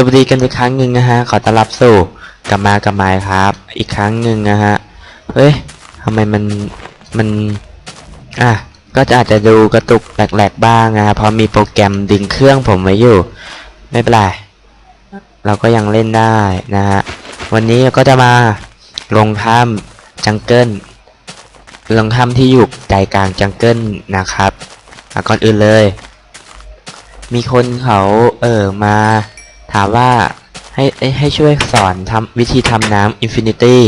สวัสดีกันอีกครั้งหนึ่งนะฮะ ขอต้อนรับสู่กลับมากลับมค์ครับ อีกครั้งหนึ่งนะฮะ เฮ้ยทำไมมัน มัน อะ ก็จะอาจจะดูกระตุกแหลกๆบ้างนะฮะ เพราะมีโปรแกรมดึงเครื่องผมไว้อยู่ ไม่เป็นไร เราก็ยังเล่นได้นะฮะ วันนี้ก็จะมาลงถ้ำจังเกิล ลงถ้ำที่อยู่ใจกลางจังเกิลนะครับก่อนอื่นเลย มีคนเขาเออมา ถามว่าให้ให้ช่วยสอนทำวิธีทำน้ำอินฟินิตี้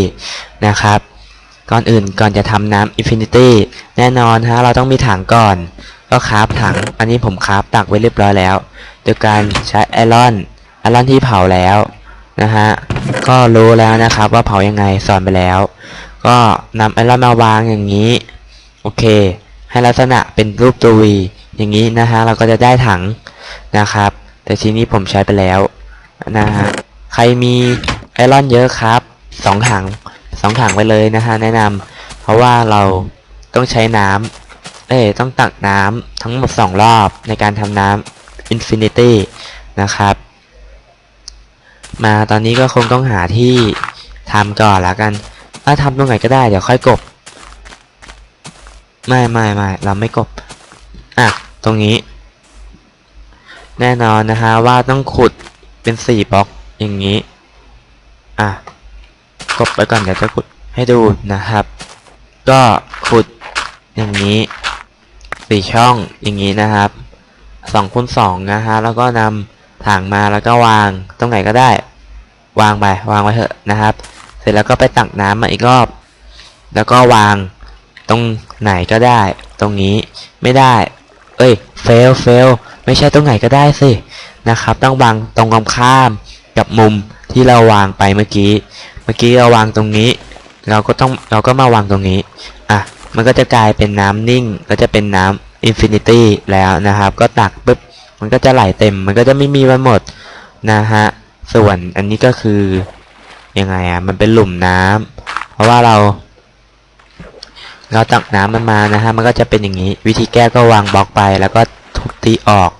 นะครับ ก่อนอื่นก่อนจะทำน้ำอินฟินิตี้แน่นอนฮะเราต้องมีถังก่อน ก็คราฟถัง อันนี้ผมคราฟตักไว้เรียบร้อยแล้ว โดยการใช้ไอรอนไอรอนที่เผาแล้วนะฮะ ก็รู้แล้วนะครับว่าเผายังไงสอนไปแล้ว ก็นำไอรอนมาวางอย่างนี้ โอเค ให้ลักษณะเป็นรูปตัววีอย่างนี้นะฮะเราก็จะได้ถังนะครับ แต่ทีนี้ผมใช้ไปแล้วนะฮะใครมีไอรอนเยอะครับสองถังสองถังไปเลยนะฮะแนะนำเพราะว่าเราต้องใช้น้ำเอ้ต้องตักน้ำทั้งหมดสองรอบในการทำน้ำอินฟินิตี้นะครับ มาตอนนี้ก็คงต้องหาที่ทำก่อนแล้วกันถ้าทำตรงไหนก็ได้เดี๋ยวค่อยกบ ไม่ไม่ไม่เราไม่กบ อะ ตรงนี้ แน่นอนนะฮะว่าต้องขุดเป็นสี่บล็อกอย่างนี้ อะกบไปก่อนเดี๋ยวจะขุดให้ดูนะครับ ก็ขุดอย่างนี้สี่ช่องอย่างนี้นะครับสองคูณสองนะฮะแล้วก็นำถังมาแล้วก็วางตรงไหนก็ได้ วางไปวางไว้เถอะนะครับ เสร็จแล้วก็ไปตักน้ำมาอีกรอบ แล้วก็วางตรงไหนก็ได้ ตรงนี้ไม่ได้ เอ้ยเฟลเฟล ไม่ใช่ตรงไหนก็ได้สินะครับ ต้องวางตรงกำข้ามกับมุมที่เราวางไปเมื่อกี้ เมื่อกี้เราวางตรงนี้ เราก็ต้องเราก็มาวางตรงนี้ อะ มันก็จะกลายเป็นน้ำนิ่ง ก็จะเป็นน้ำอินฟินิตี้แล้วนะครับ ก็ตักปุ๊บ มันก็จะไหลเต็ม มันก็จะไม่มีวันหมดนะฮะ ส่วนอันนี้ก็คือยังไงอะ มันเป็นหลุมน้ำ เพราะว่าเรา เราตักน้ำมันมานะฮะ มันก็จะเป็นอย่างนี้ วิธีแก้ก็วางบล็อกไป แล้วก็ทุบตีออก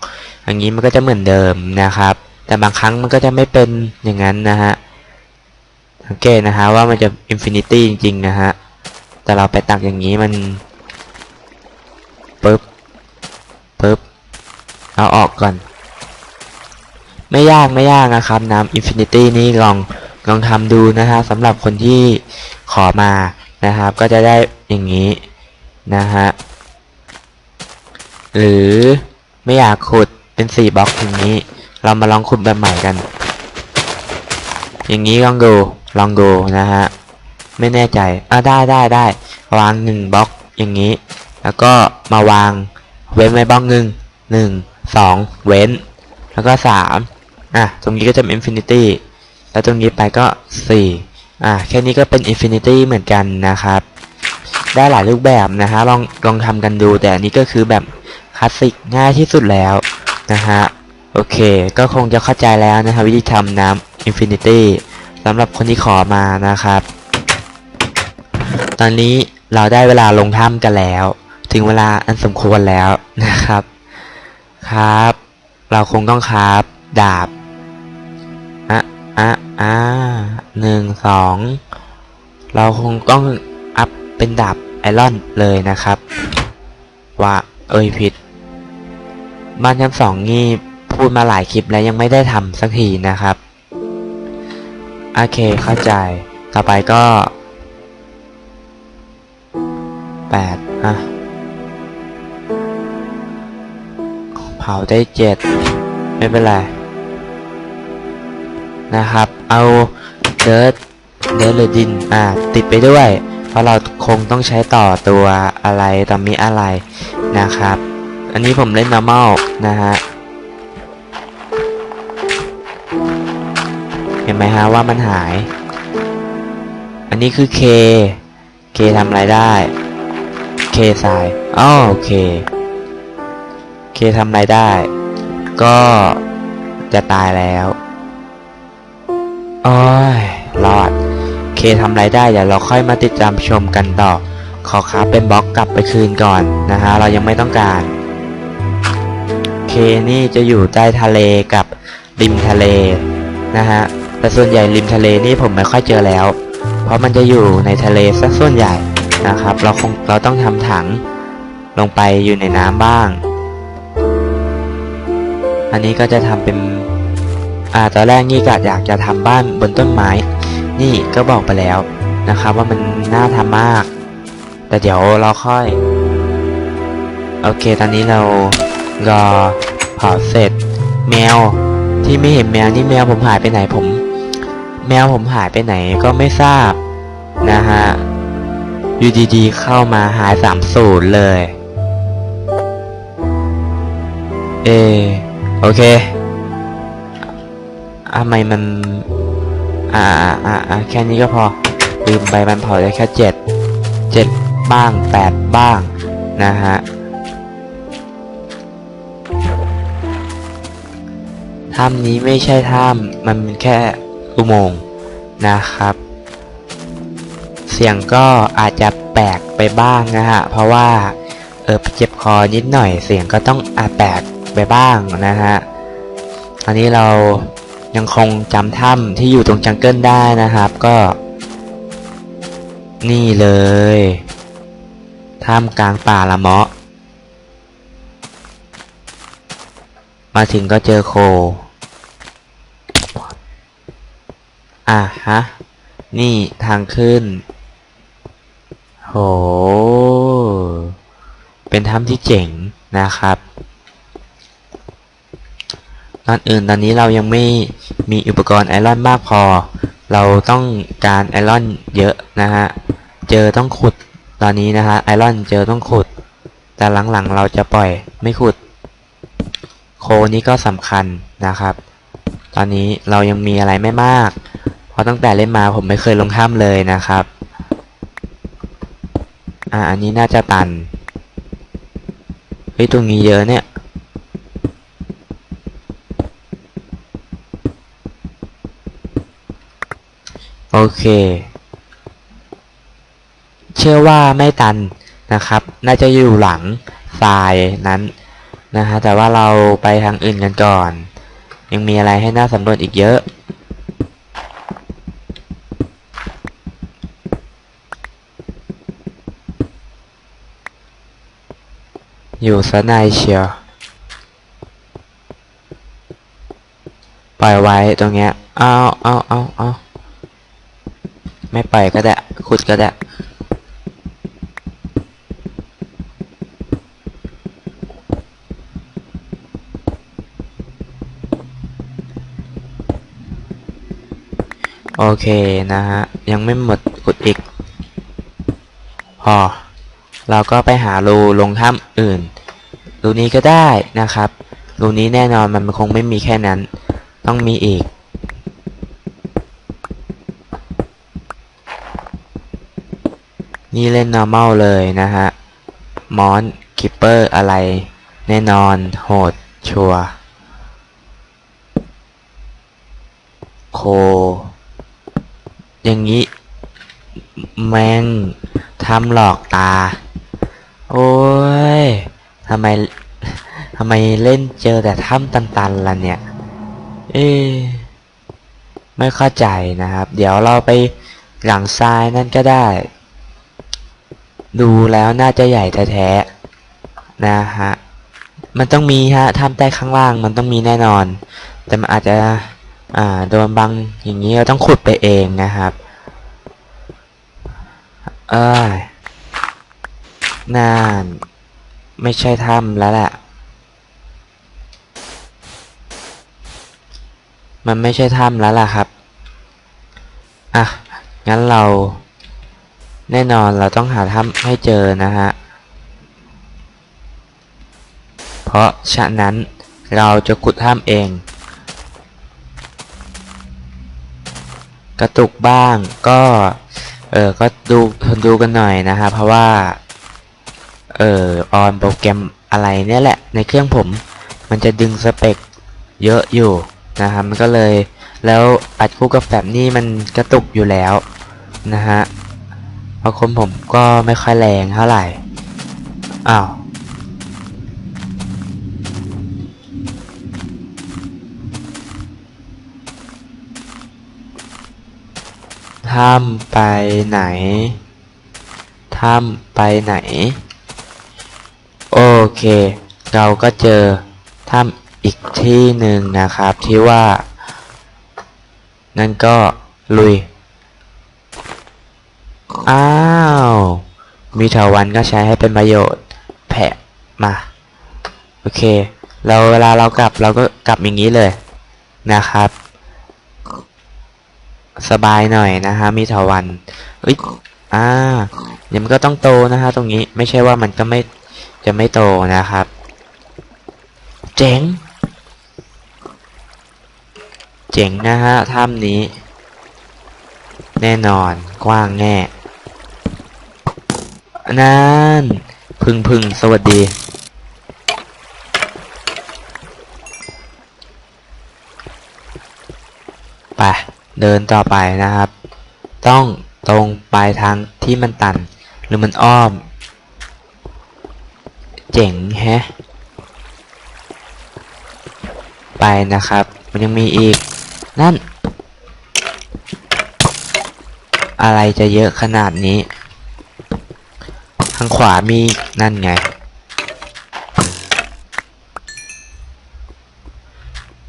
อย่างนี้มันก็จะเหมือนเดิมนะครับ แต่บางครั้งมันก็จะไม่เป็นอย่างนั้นนะฮะสังเกตนะฮะว่ามันจะอินฟินิตี้จริงๆนะฮะ แต่เราไปตักอย่างนี้มันปึ๊บปึ๊บเอาออกก่อน ไม่ยากไม่ยากนะครับน้ำอินฟินิตี้นี่ลองลองทำดูนะฮะสำหรับคนที่ขอมานะครับ ก็จะได้อย่างนี้นะฮะ หรือไม่อยากขุด เป็นสี่บล็อกอย่างนี้ เรามาลองขุดแบบใหม่กัน อย่างนี้ลองดูลองดูนะฮะ ไม่แน่ใจอะได้ได้ได้ วางหนึ่งบล็อกอย่างนี้ แล้วก็มาวางเว้นไว้บล็อกหนึ่งหนึ่งสองเว้น แล้วก็สามอะ ตรงนี้ก็จะเป็นอินฟินิตี้ แล้วตรงนี้ไปก็สี่อะ แค่นี้ก็เป็นอินฟินิตี้เหมือนกันนะครับ ได้หลายรูปแบบนะฮะ ลองลองทำกันดู แต่อันนี้ก็คือแบบคลาสสิกง่ายที่สุดแล้ว นะฮะ โอเค ก็คงจะเข้าใจแล้วนะครับวิธีทำน้ำอินฟินิตี้สำหรับคนที่ขอมานะครับ ตอนนี้เราได้เวลาลงถ้ำกันแล้ว ถึงเวลาอันสมควรแล้วนะครับ ครับ เราคงต้องคราบดาบอะอะอะหนึ่งสองเราคงต้องอัพเป็นดาบไอรอนเลยนะครับ ว่าเอ้ยผิด บ้านชั้นสองนี่พูดมาหลายคลิปแล้วยังไม่ได้ทำสักทีนะครับ โอเคเข้าใจ ต่อไปก็แปดอะเผาได้เจ็ดไม่เป็นไร นะครับ เอาเดิร์ดเดิร์ดหรือดิน อ่าติดไปด้วย เพราะเราคงต้องใช้ต่อตัวอะไรต่อมีอะไรนะครับ อันนี้ผมเล่น normal นะฮะ เห็นไหมฮะว่ามันหาย อันนี้คือ K K ทำอะไรได้ K สายอ้อโอเค K ทำอะไรได้ ก็จะตายแล้วโอ้ยรอด K ทำไรได้เดี๋ยวเราค่อยมาติดตามชมกันต่อ ขอคราเป็นบล็อกกลับไปคืนก่อนนะฮะ เรายังไม่ต้องการ K นี่จะอยู่ใต้ทะเลกับริมทะเลนะฮะแต่ส่วนใหญ่ริมทะเลนี่ผมไม่ค่อยเจอแล้ว เพราะมันจะอยู่ในทะเลซะส่วนใหญ่นะครับ เราคงเราต้องทำถังลงไปอยู่ในน้ำบ้าง อันนี้ก็จะทำเป็นอ่าตอนแรกนี่ก็อยากจะทำบ้านบนต้นไม้ นี่ก็บอกไปแล้วนะครับว่ามันน่าทำมาก แต่เดี๋ยวเราค่อย โอเค ตอนนี้เรา รอเผาเสร็จ แมวที่ไม่เห็นแมวนี่แมวผมหายไปไหนผม แมวผมหายไปไหนก็ไม่ทราบนะฮะอยู่ดีๆเข้ามาหายสามศูนย์เลยเออโอเคทำไมมันอ่าอ่าอ่าอ่าแค่นี้ก็พอลืมไปมันเผาได้แค่เจ็ดเจ็ดบ้างแปดบ้างนะฮะ ถ้ำนี้ไม่ใช่ถ้ำมันเป็นแค่อุโมงค์นะครับ เสียงก็อาจจะแปลกไปบ้างนะฮะ เพราะว่าเออเจ็บคอนิดหน่อยเสียงก็ต้องอาจแปลกไปบ้างนะฮะ ตอนนี้เรายังคงจำถ้ำที่อยู่ตรงจังเกิลได้นะครับก็ นี่เลยถ้ำกลางป่าละเมาะ มาถึงก็เจอโค อะฮะ นี่ทางขึ้น โห เป็นถ้ำที่เจ๋งนะครับก่อนอื่นตอนนี้เรายังไม่มีอุปกรณ์ไอรอนมากพอ เราต้องการไอรอนเยอะนะฮะ เจอต้องขุดตอนนี้นะฮะไอรอนเจอต้องขุด แต่หลังๆเราจะปล่อยไม่ขุด โคนี้ก็สำคัญนะครับ ตอนนี้เรายังมีอะไรไม่มาก ราะตั้งแต่เล่นมาผมไม่เคยลงถ้ำเลยนะครับ อ่าอันนี้น่าจะตัน เฮ้ยตรงนี้เยอะเนี่ยโอเค เชื่อว่าไม่ตันนะครับ น่าจะอยู่หลังทรายนั้นนะฮะ แต่ว่าเราไปทางอื่นกันก่อน ยังมีอะไรให้น่าสำรวจอีกเยอะ อยู่ซะในเชียว ปล่อยไว้ตรงเนี้ย เอาเอาเอาเอาไม่ปล่อยก็ได้ ขุดก็ได้ โอเคนะฮะ ยังไม่หมด ขุดอีก พอ เราก็ไปหารูลงถ้ำอื่น รูนี้ก็ได้นะครับ รูนี้แน่นอนมันคงไม่มีแค่นั้น ต้องมีอีก นี่เล่น normal เลยนะฮะ มอนคิปเปอร์อะไร แน่นอน โหด ชัวโค อย่างนี้แมงทำหลอกตา โอ้ยทำไมทำไมเล่นเจอแต่ถ้ำตันๆล่ะเนี่ย เอ๊ะไม่เข้าใจนะครับ เดี๋ยวเราไปหลังซ้ายนั่นก็ได้ ดูแล้วน่าจะใหญ่แท้ๆนะฮะ มันต้องมีฮะถ้ำใต้ข้างล่างมันต้องมีแน่นอน แต่มันอาจจะ อ่า โดนบังอย่างนี้เราต้องขุดไปเองนะครับ เอ้ย น่าน ไม่ใช่ถ้ำแล้วแหละ มันไม่ใช่ถ้ำแล้วล่ะครับ อะ งั้นเรา แน่นอนเราต้องหาถ้ำให้เจอนะฮะ เพราะฉะนั้นเราจะขุดถ้ำเอง กระตุกบ้างก็ เออก็ดูทนดูกันหน่อยนะฮะ เพราะว่า เอ่อออนโปรแกรมอะไรเนี่ยแหละ ในเครื่องผม มันจะดึงสเปคเยอะอยู่นะครับมันก็เลยแล้วอัดคู่กับแบบนี้มันกระตุกอยู่แล้วนะฮะเพราะคนผมก็ไม่ค่อยแรงเท่าไหร่อ้าวถ้ำไปไหนถ้ำไปไหน โอเค เราก็เจอถ้ำอีกที่หนึ่งนะครับที่ว่านั่นก็ลุย อ้าว มีเถาวันก็ใช้ให้เป็นประโยชน์ แผะมา โอเค เราเวลาเรากลับเราก็กลับอย่างนี้เลยนะครับ สบายหน่อยนะฮะ มีเถาวันเอ้ยอ่าเดี๋ยวมันก็ต้องโตนะฮะตรงนี้ ไม่ใช่ว่ามันก็ไม่ จะไม่โตนะครับ เจ๋ง เจ๋งนะฮะถ้ำนี้ แน่นอนกว้างแน่นั่นพึ่งพึ่งสวัสดี ไป เดินต่อไปนะครับ ต้องตรงปลายทางที่มันตัน หรือมันอ้อม จ๋งแฮะ ไปนะครับ มันยังมีอีก นั่น อะไรจะเยอะขนาดนี้ ทางขวามีนั่นไง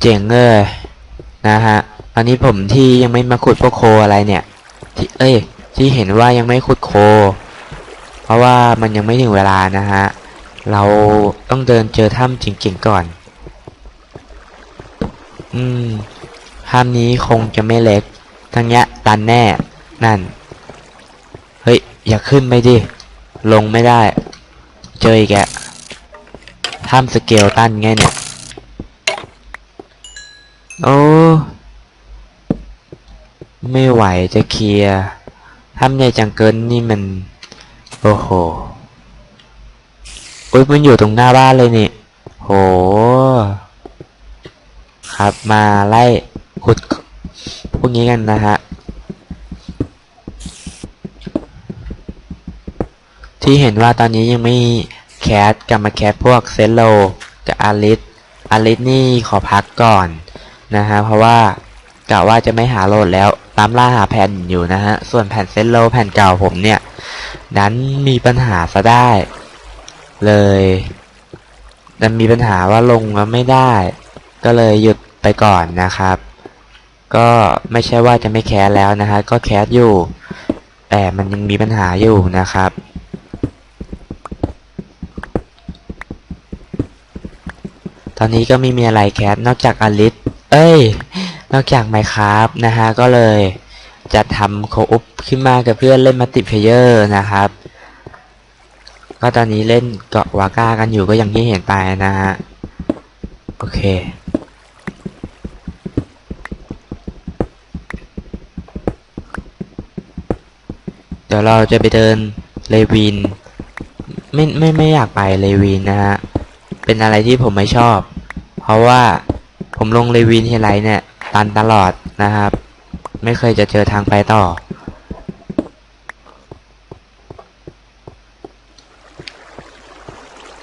เจ๋งเลย นะฮะตอนนี้ผมที่ยังไม่มาขุดพวกโคอะไรเนี่ย ที่เอ้ย ที่เห็นว่ายังไม่ขุดโค เพราะว่ามันยังไม่ถึงเวลานะฮะ เราต้องเดินเจอถ้ำจริงๆก่อน อืมถ้ำนี้คงจะไม่เล็กทั้งเนี้ยตันแน่ นั่น เฮ้ย อย่าขึ้นไปดิ ลงไม่ได้ เจออีกแกถ้ำสเกลตันไงเนี่ย โอ้ ไม่ไหวจะเคลียร์ถ้ำใหญ่จังเกินนี่มัน โอ้โห อุ้ยมันอยู่ตรงหน้าบ้านเลยนี่ โห ครับมาไล่ขุดพวกนี้กันนะฮะ ที่เห็นว่าตอนนี้ยังไม่แคสกลับมาแคสพวกเซนโลกับอาริสอาริสนี่ขอพักก่อนนะฮะ เพราะว่ากะว่าจะไม่หาโหลดแล้วตามล่าหาแผ่นอยู่นะฮะ ส่วนแผ่นเซนโลแผ่นเก่าผมเนี่ย นั้นมีปัญหาซะได้ เลยดันมีปัญหาว่าลงมาไม่ได้ ก็เลยหยุดไปก่อนนะครับ ก็ไม่ใช่ว่าจะไม่แคสแล้วนะฮะก็แคสอยู่ แต่มันยังมีปัญหาอยู่นะครับตอนนี้ก็ไม่มีอะไรแคสนอกจากอลิสเอ้ย นอกจากไมครับนะฮะ ก็เลยจะทำโคอุปขึ้นมากับเพื่อนเล่นมัลติเพเยอร์นะครับ ก็ตอนนี้เล่นเกาะวาก้ากันอยู่ก็อย่างที่เห็นไปนะฮะ โอเค เดี๋ยวเราจะไปเดินเลวิน ไม่ไม่ไม่อยากไปเลวินนะฮะ เป็นอะไรที่ผมไม่ชอบ เพราะว่าผมลงเลวินทีไรเนี่ย ตันตลอดนะครับ ไม่เคยจะเจอทางไปต่อ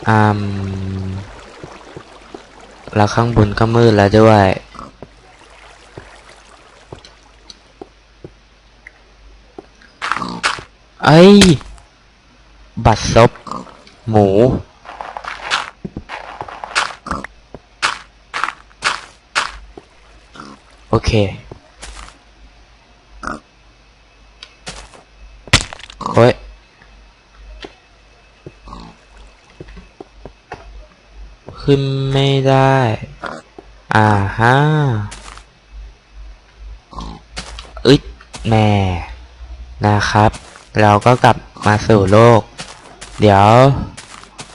อืมแล้วข้างบนก็มืดแล้วด้วย เอ้ย บัตรซบหมู โอเค โอ้ย ขึ้นไม่ได้ อ่าฮะอึดแม่นะครับ เราก็กลับมาสู่โลก เดี๋ยว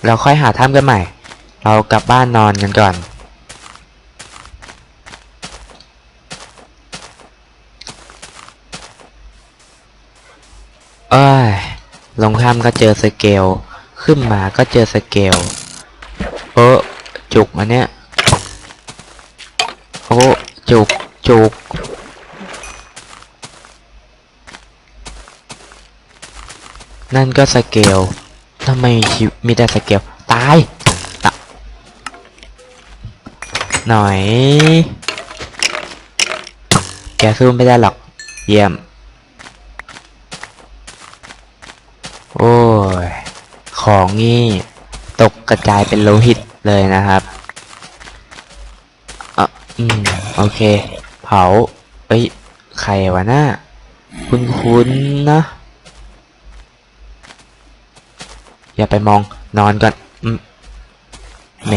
เราค่อยหาถ้ำกันใหม่ เรากลับบ้านนอนกันก่อน เอ้ย ลงถ้ำก็เจอสเกล ขึ้นมาก็เจอสเกล จุกอันเนี้ยโอ้จุกจุกนั่นก็สเกลทำไมมีแต่สเกลตายตหน่อย แกซูมไม่ได้หรอก เยี่ยม โอ้ย ของนี่ ตกกระจายเป็นโลหิต เลยนะครับอะอืมโอเค เผา เอ้ย ใครวะหน้า คุณคุณนะ อย่าไปมอง นอนก่อนอืมแหม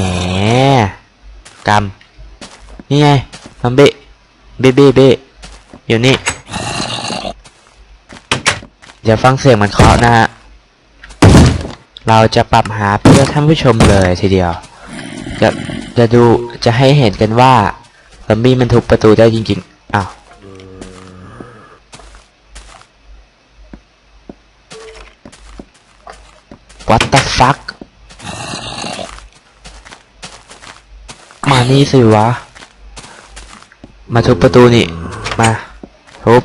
กำนี่ไงซอมบี้เบ้เบ้เบ้อยู่นี่เดี๋ยวฟังเสียงมันเคาะนะฮะเราจะปรับหาเพื่อท่านผู้ชมเลยทีเดียว จะจะดูจะให้เห็นกันว่าซอมบี้มันทุบประตูได้จริงๆอ้าว What the fuck มานี่สิวะ มาทุบประตูนี่ มาทุบ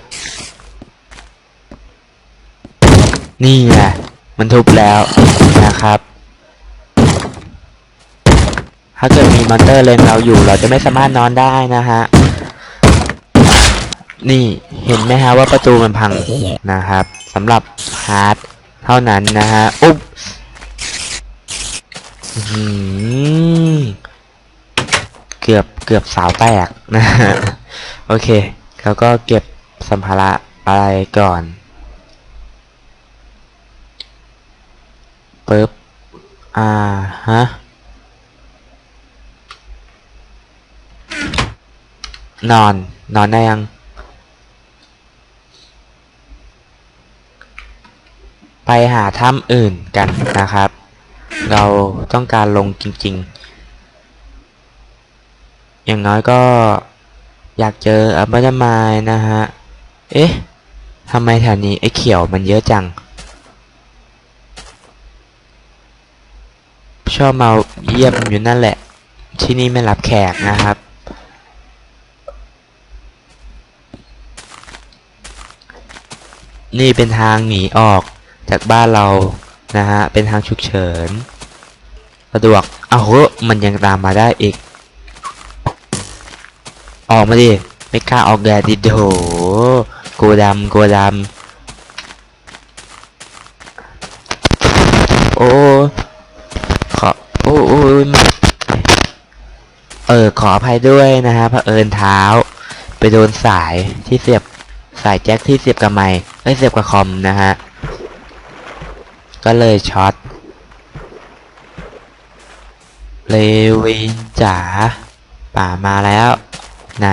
นี่แหละ มันทุบแล้วนะครับ ถ้าเกิดมีมอนเตอร์เลนเราอยู่ เราจะไม่สามารถนอนได้นะฮะ นี่เห็นไหมฮะว่าประตูมันพังนะครับสำหรับฮาร์ดเท่านั้นนะฮะ อุ๊บเกือบเกือบสาวแตกนะฮะ โอเค แล้วก็เก็บสัมภาระอะไรก่อนปึ๊บ อ่าฮะ นอน นอนได้ยัง ไปหาถ้ำอื่นกันนะครับ เราต้องการลงจริง ๆ อย่างน้อยก็อยากเจออัปเดมายนะฮะ เอ๊ะทำไมแถวนี้ไอ้เขียวมันเยอะจัง ชอบมาเยี่ยมอยู่นั่นแหละ ที่นี่ไม่รับแขกนะครับ นี่เป็นทางหนีออกจากบ้านเรานะฮะ เป็นทางฉุกเฉิน สะดวกเอาโหมันยังตามมาได้อีก ออกมาดิ ไม่กล้าออกแดดดิโถกลัวดำกลัวดำ โอ้ ขอ โอ้โอ้ยเออ ขออภัยด้วยนะฮะเผอิญเท้า ไปโดนสายที่เสียบ สายแจ็คที่เสียบกับไม้ ค์เอ้เสียบกับคอมนะฮะ ก็เลยช็อตเลวินจ๋าป่ามาแล้ว ไหน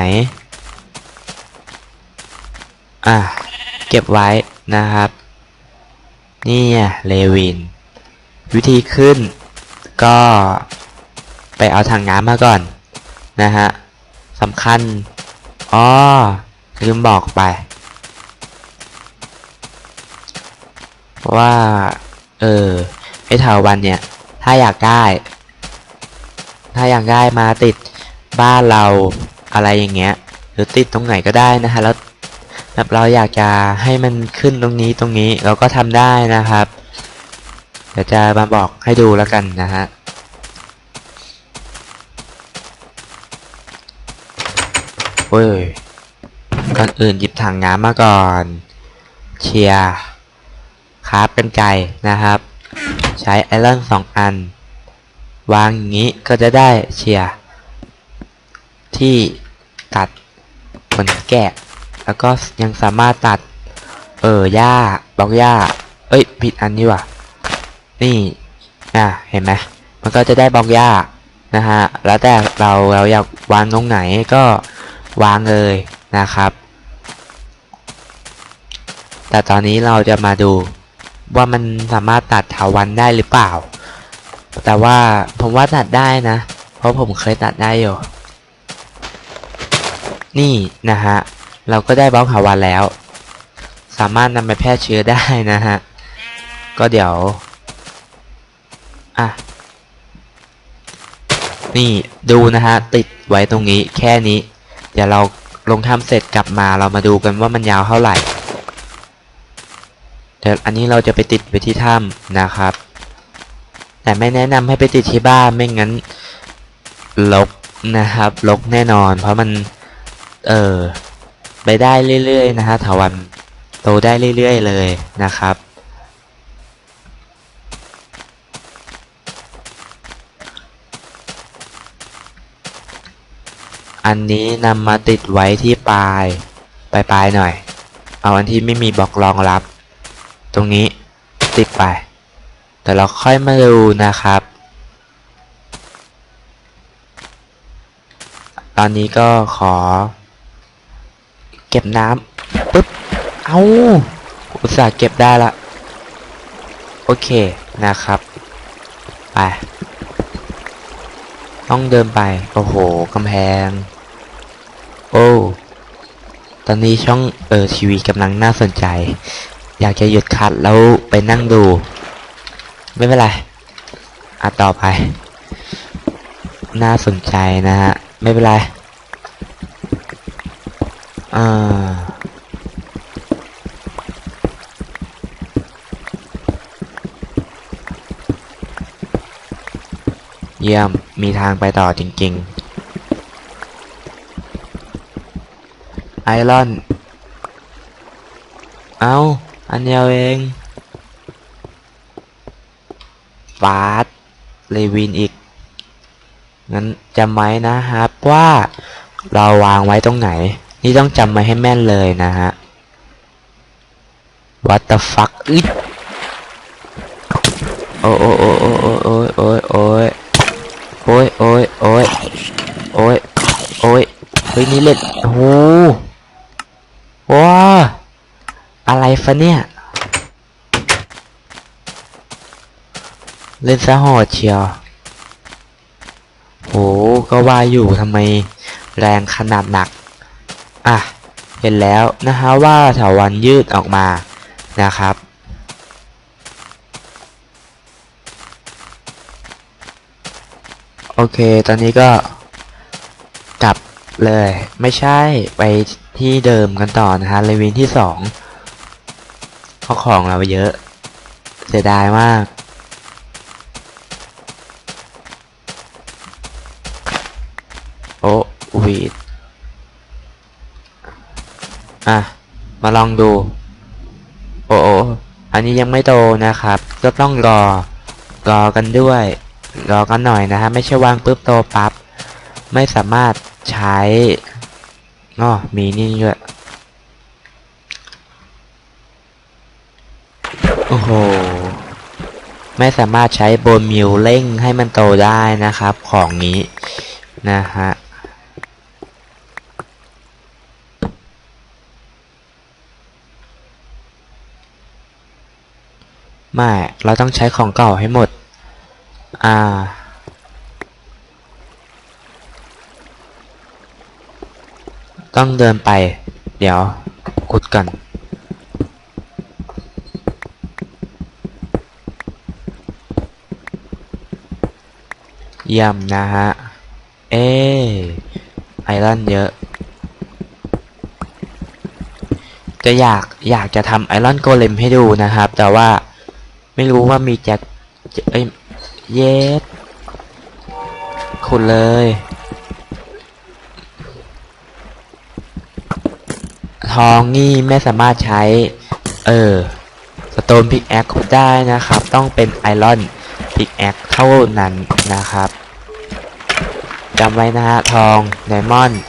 อะ เก็บไว้นะครับ นี่เลวิน วิธีขึ้น ก็ไปเอาถังน้ำมาก่อน นะฮะสำคัญ อ๋อ ลืมบอกไป เพราะ ว่า เออไอถาวันเนี่ย ถ้าอยากได้ ถ้าอยากได้มาติดบ้านเราอะไรอย่างเงี้ย หรือติดตรงไหนก็ได้นะฮะแล้วแบบเราอยากจะให้มันขึ้นตรงนี้ตรงนี้เราก็ทำได้นะครับเดี๋ยวจะมาบอกให้ดูแล้วกันนะฮะเว้ยก่อนอื่นหยิบถังน้ำมาก่อน เชียร์ คราฟกันไก่นะครับ ใช้ไอรอนสองอัน วางอย่างนี้ก็จะได้เชียร์ที่ตัดขนแกะ แล้วก็ยังสามารถตัด เออหญ้าบล็อกหญ้า เอ้ยผิดอันนี่ว่ะนี่อะเห็นไหมมันก็จะได้บล็อกหญ้านะฮะแล้วแต่เราเราอยากวางตรงไหนก็วางเลยนะครับ แต่ตอนนี้เราจะมาดู ว่ามันสามารถตัดถาวันได้หรือเปล่า แต่ว่าผมว่าตัดได้นะ เพราะผมเคยตัดได้อยู่ นี่นะฮะ เราก็ได้บล็อกถาวันแล้ว สามารถนำไปแพร่เชื้อได้นะฮะ ก็เดี๋ยว อะ นี่ดูนะฮะ ติดไว้ตรงนี้แค่นี้ เดี๋ยวเราลงทำเสร็จกลับมาเรามาดูกันว่ามันยาวเท่าไหร่ แต่อันนี้เราจะไปติดไปที่ถ้ำนะครับ แต่ไม่แนะนำให้ไปติดที่บ้านไม่งั้นลกนะครับลกแน่นอน เพราะมัน เออไปได้เรื่อยๆนะฮะถาวันโตได้เรื่อยๆเลยนะครับ อันนี้นำมาติดไว้ที่ปลาย ปลายๆหน่อย เอาอันที่ไม่มีบล็อกรองรับ รงนี้ติดไป แต่เราค่อยมาดูนะครับ ตอนนี้ก็ขอ เก็บน้ำปึ๊บ เอาอุตส่าห์เก็บได้ละ โอเคนะครับ ไป ต้องเดินไป โอ้โหกำแพง โอ้ตอนนี้ช่องเออทีวีกำลังน่าสนใจ อยากจะหยุดคัดแล้วไปนั่งดู ไม่เป็นไรอะต่อไป น่าสนใจนะฮะ ไม่เป็นไรอ่าเยี่ยม มีทางไปต่อจริงๆ ไอรอน เอา อันเดียวเองฟาสเลวินอีก งั้นจำไว้นะครับว่าเราวางไว้ตรงไหน นี่ต้องจำไว้ให้แม่นเลยนะฮะ What the fuck อึดโอ้โอ้โอ้โอ้โอ้โอ้โอ้โอ้ยโอ้ยโอ้ยโอ้ยโอ้ยโอ้ยเฮ้ยนี่เล่นโอ้โหว้า อะไรฟะเนี่ย เล่นซะโหดเชียว โห ก็ว่าอยู่ทำไมแรงขนาดหนัก อะ เห็นแล้วนะฮะว่าถาวันยืดออกมานะครับโอเค ตอนนี้ก็กลับเลย ไม่ใช่ไปที่เดิมกันต่อนะฮะเลวินที่สอง ราะของเราเยอะ เสียดายมากโอ้วีดอะ มาลองดู โอ้โออันนี้ยังไม่โตนะครับ ก็ต้องรอ รอกันด้วย รอกันหน่อยนะฮะ ไม่ใช่วางปุ๊บโตปั๊บ ไม่สามารถใช้อ๋อมีนี่ด้วย โอ้โห ไม่สามารถใช้โบนมิวเร่งให้มันโตได้นะครับ ของนี้นะฮะไม่ เราต้องใช้ของเก่าให้หมด อ่า ต้องเดินไป เดี๋ยว ขุดก่อน เยี่ยมนะฮะ เอไอรอนเยอะ จะอยากอยากจะทำไอรอนโกเลมให้ดูนะครับ แต่ว่าไม่รู้ว่ามีแจ็คเอ้ยเยสขุดเลยทองนี่ไม่สามารถใช้ เออ สโตนพิกแอคได้นะครับ ต้องเป็นไอรอน พิกแอคเท่านั้นนะครับจำไว้นะฮะทองไดมอนด์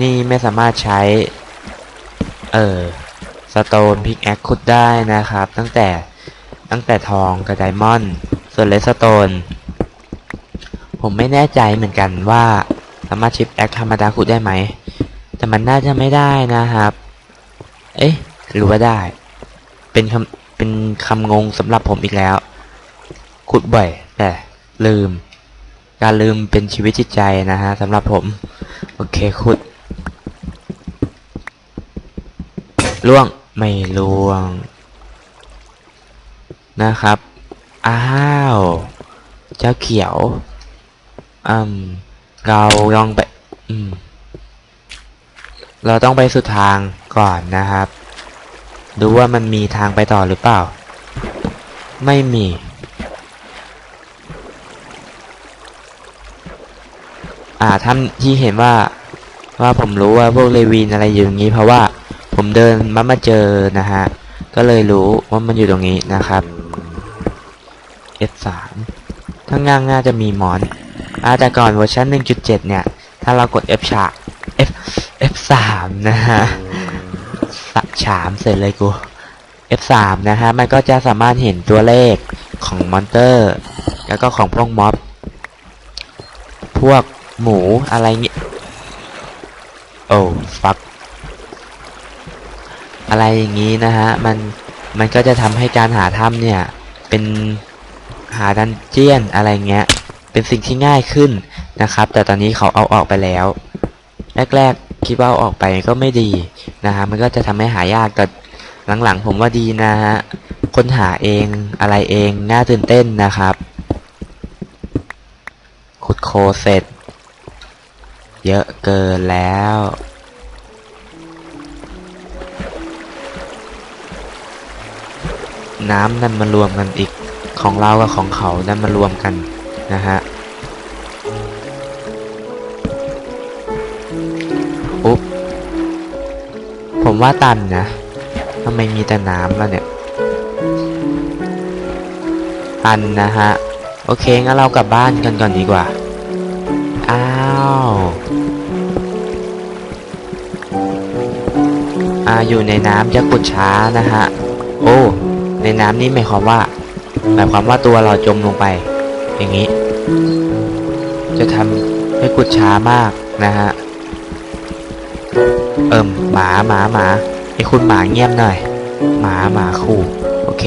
นี่ไม่สามารถใช้ เออสโตนพิกแอคขุดได้นะครับ ตั้งแต่ตั้งแต่ทองกับไดมอนด์ส่วนเลสโตนผมไม่แน่ใจเหมือนกันว่าสามารถชิปแอคธรรมดาขุดได้ไหม แต่มันน่าจะไม่ได้นะครับ เอ๊ะหรือว่าได้ เป็นคำเป็นคำงงสำหรับผมอีกแล้ว ขุดบ่อย แต่ลืม การลืมเป็นชีวิตจิตใจนะฮะสำหรับผม โอเคขุดล่วงไม่ล่วง นะครับ อ้าว เจ้าเขียวอืมเราลองไป อืม เราต้องไปสุดทางก่อนนะครับ ดูว่ามันมีทางไปต่อหรือเปล่า ไม่มี อ่าท่านที่เห็นว่าว่าผมรู้ว่าพวกเลวีนอะไรอยู่อย่างนี้ เพราะว่าผมเดินมามาเจอนะฮะ ก็เลยรู้ว่ามันอยู่ตรงนี้นะครับ F3 ข้างล่างน่าจะมีมอนอาแต่ก่อนเวอร์ชัน1.7 เนี่ย ถ้าเรากด F ฉาก F F3 นะฮะสะฉามเสร็จเลยกู F3 นะฮะ มันก็จะสามารถเห็นตัวเลขของมอนเตอร์ แล้วก็ของพวกม็อบ พวก หมูอะไรเงี้ย โอ้ฟักอะไรอย่างนี้นะฮะ มัน มันก็จะทำให้การหาถ้ำเนี่ย เป็นหาดันเจียนอะไรเงี้ย เป็นสิ่งที่ง่ายขึ้นนะครับ แต่ตอนนี้เขาเอาออกไปแล้ว แรกๆคิดว่าเอาออกไปก็ไม่ดีนะฮะ มันก็จะทำให้หายากแต่หลังๆ ผมว่าดีนะฮะ ค้นหาเองอะไรเอง น่าตื่นเต้นนะครับ ขุดโคเสร็จ เยอะเกินแล้ว น้ำนั่นมารวมกันอีกของเรากับของเขานั่นมารวมกันนะฮะอุ๊บผมว่าตันนะทำไมมีแต่น้ำล่ะเนี่ยตันนะฮะ โอเคงั้นเรากลับบ้านกันก่อนดีกว่า อ้าวอ่าอยู่ในน้ำจะขุดช้านะฮะ โอ้ ในน้ำนี่หมายความว่า หมายความว่าตัวเราจมลงไป อย่างนี้ จะทำให้ขุดช้ามากนะฮะ เอิ่มหมาหมาหมาไอ้คุณหมาเงียบหน่อย หมาหมาขู่ โอเค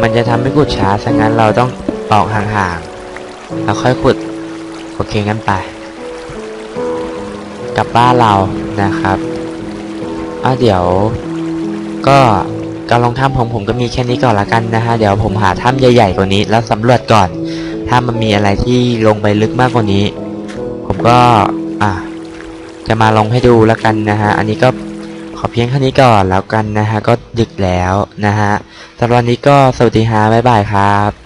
มันจะทำให้ขุดช้าซะงั้นเราต้องออกห่างๆแล้วค่อยขุด โอเคงั้นไป กลับบ้านเรานะครับอะเดี๋ยว ก็การลงถ้ำของผมก็มีแค่นี้ก่อนละกันนะฮะ เดี๋ยวผมหาถ้ำใหญ่ๆกว่านี้ แล้วสำรวจก่อน ถ้ามันมีอะไรที่ลงไปลึกมากกว่านี้ ผมก็ อะ จะมาลงให้ดูล้วกันนะฮะ อันนี้ก็ขอเพียงแค่นี้ก่อนแล้วกันนะฮะ ก็ดึกแล้วนะฮะสำหรับวันนี้ก็สวัสดีฮะบ๊ายบายครับ